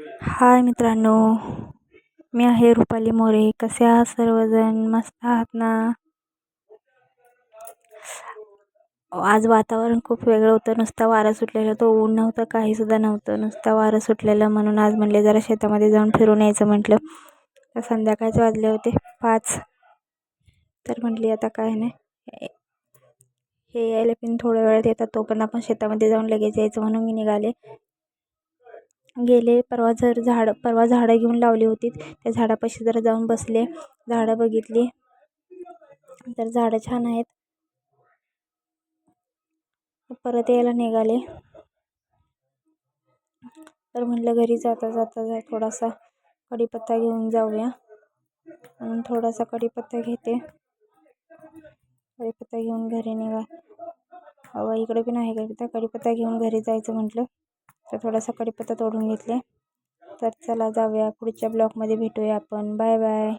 हाय मित्रांनो मी आहे रुपाली मोरे. कसे आहात सर्वजण? मस्त आहात ना? आज वातावरण खूप वेगळं होतं. नुसता वारा सुटलेला तो ऊन नव्हतं काहीसुद्धा नव्हतं. नुसता वारा सुटलेलं म्हणून आज म्हणले जरा शेतामध्ये जाऊन फिरून यायचं म्हटलं. तर संध्याकाळचे वाजले होते पाच. तर म्हटली आता काय नाही. हे यायला पण थोड्या वेळात येतात तो पण आपण शेतामध्ये जाऊन लगेच यायचं म्हणून मी निघाले. गेले परवा जर झाडं परवा झाडं घेऊन लावली होती. त्या झाडापाशी जरा जाऊन बसले. झाडं बघितली. तर झाडं छान आहेत. परत यायला निघाले. तर म्हटलं घरी जाता जाता जा थोडासा कढीपत्ता घेऊन जाऊया. म्हणून थोडासा कढीपत्ता घेते. कढीपत्ता घेऊन घरी निघा. हवा इकडे पण आहे कढीपत्ता. कढीपत्ता घेऊन घरी जायचं म्हटलं. तर थोडासा कढीपत्ता तोडून घेतले. तर चला जाऊया पुढच्या ब्लॉगमध्ये भेटूया आपण. Bye bye.